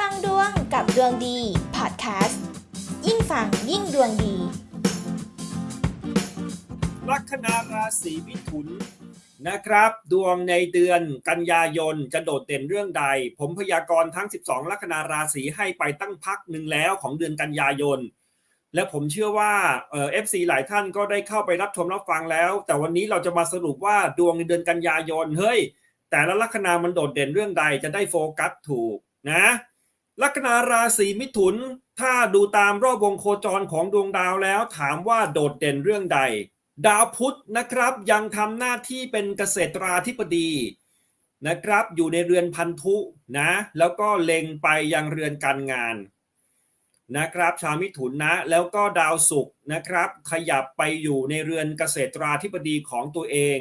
ฟังดวงกับดวงดีพอดแคสต์ยิ่งฟังยิ่งดวงดี ลัคนาราศีมิถุนนะครับ ดวงในเดือนกันยายนจะโดดเด่นเรื่องใด ผมพยากรณ์ทั้ง 12 ลัคนาราศีให้ไปตั้งพักหนึ่งแล้วของเดือนกันยายน และผมเชื่อว่าเอ่อฟซีหลายท่านก็ได้เข้าไปรับชมรับฟังแล้ว แต่วันนี้เราจะมาสรุปว่าดวงในเดือนกันยายนเฮ้ยแต่ละลัคนามันโดดเด่นเรื่องใดจะได้โฟกัสถูกนะ ลัคนาราศีมิถุน ถ้าดูตามรอบวงโคจรของดวงดาวแล้ว ถามว่าโดดเด่นเรื่องใด ดาวพุธนะครับยังทำหน้าที่เป็นเกษตราธิบดีนะครับ อยู่ในเรือนพันธุนะ แล้วก็เล็งไปยังเรือนการงานนะครับชาวมิถุนนะแล้วก็ดาวศุกร์นะครับ ขยับไปอยู่ในเรือนเกษตราธิบดีของตัวเอง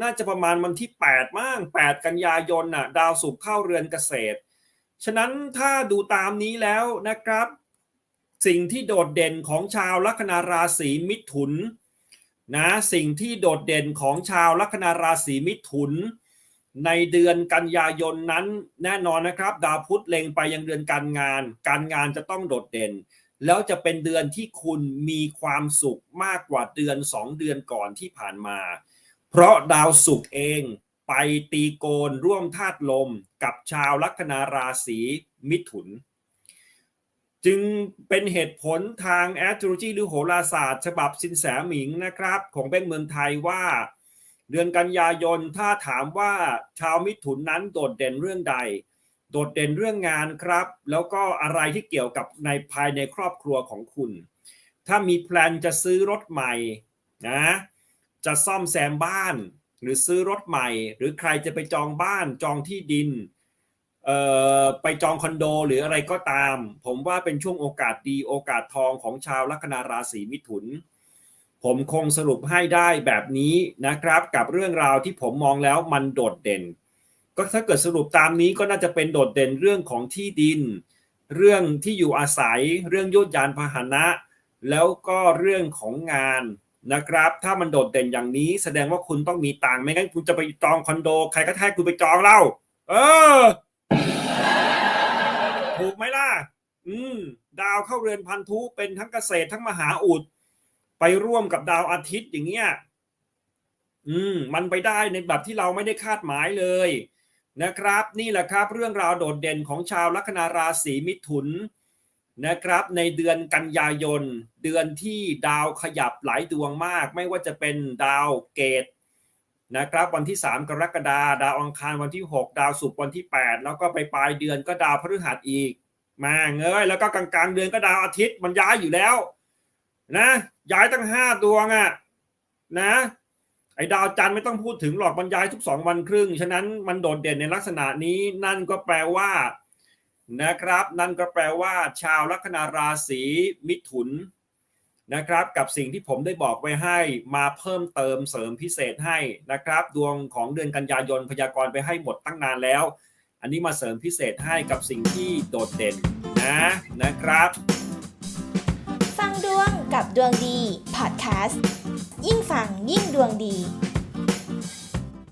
น่าจะประมาณวันที่ 8มั่ง8 กันยายนน่ะดาวศุกร์เข้าเรือนเกษตร ฉะนั้นถ้าดูตามนี้แล้วนะครับ สิ่งที่โดดเด่นของชาวลัคนาราศีมิถุนนะสิ่งที่โดดเด่นของชาวลัคนาราศีมิถุน ในเดือนกันยายนนั้นแน่นอนนะครับ ดาวพุธเล็งไปยังเดือนการงาน การงานจะต้องโดดเด่น แล้วจะเป็นเดือนที่คุณมีความสุขมากกว่าเดือน 2 เดือนก่อนที่ผ่านมา เพราะดาวศุกร์เอง ไปตีโกนร่วมธาตุลมกับชาวลัคนาราศีมิถุน จึงเป็นเหตุผลทางแอสโทรโลจีหรือโหราศาสตร์ ฉบับสินแสหมิงนะครับ ของแบงก์เมืองไทยว่า เดือนกันยายนถ้าถามว่าชาวมิถุนนั้นโดดเด่นเรื่องใด โดดเด่นเรื่องงานครับ แล้วก็อะไรที่เกี่ยวกับในภายในครอบครัวของคุณ ถ้ามีแพลนจะซื้อรถใหม่นะจะซ่อมแซมบ้าน หรือซื้อรถใหม่ หรือใครจะไปจองบ้านจองที่ดินไปจองคอนโดหรืออะไรก็ตาม ผมว่าเป็นช่วงโอกาสดีโอกาสทองของชาวลัคนาราศีมิถุน ผมคงสรุปให้ได้แบบนี้นะครับ กับเรื่องราวที่ผมมองแล้วมันโดดเด่น ก็ถ้าเกิดสรุปตามนี้ก็น่าจะเป็นโดดเด่นเรื่องของที่ดิน เรื่องที่อยู่อาศัย เรื่องยุทธยานพาหนะ แล้วก็เรื่องของงาน นะครับ ถ้ามันโดดเด่นอย่างนี้แสดงว่าคุณต้องมีตังค์ไม่งั้นคุณจะไปจองคอนโด ใครก็แท้คุณไปจองเล่า เออ ถูกไหมล่ะ อืม ดาวเข้าเรือนพันธุเป็นทั้งเกษตรทั้งมหาอุด ไปร่วมกับดาวอาทิตย์อย่างเงี้ย อืม มันไปได้ในแบบที่เราไม่ได้คาดหมายเลยนะครับ นี่แหละครับ เรื่องราวโดดเด่นของชาวลัคนาราศีมิถุน นะครับในเดือนกันยายน เดือนที่ดาวขยับหลายดวงมาก ไม่ว่าจะเป็นดาวเกตนะครับวันที่ 3 กรกฎาดาวอังคารวันที่ 6 ดาวศุกร์วันที่ 8 แล้วก็ไปปลายเดือนก็ดาวพฤหัสอีก มาเงยแล้วก็กลางๆ เดือนก็ดาวอาทิตย์มันย้ายอยู่แล้วนะย้ายตั้งห้าดวงอะ่ะนะไอ้ดาวจันทร์ไม่ต้องพูดถึงหรอกมันย้ายทุกสองวันครึ่ง ฉะนั้นมันโดดเด่นในลักษณะนี้นั่นก็แปลว่า นะครับ นั่นก็แปลว่า ชาวลัคนาราศีมิถุนนะครับกับสิ่งที่ผมได้บอกไว้ให้มาเพิ่มเติมเสริมพิเศษให้นะครับ ดวงของเดือนกันยายนพยากรณ์ไปให้หมดตั้งนานแล้ว อันนี้มาเสริมพิเศษให้กับสิ่งที่โดดเด่นนะนะครับ ฟังดวงกับดวงดีพอดแคสต์ยิ่งฟังยิ่งดวงดี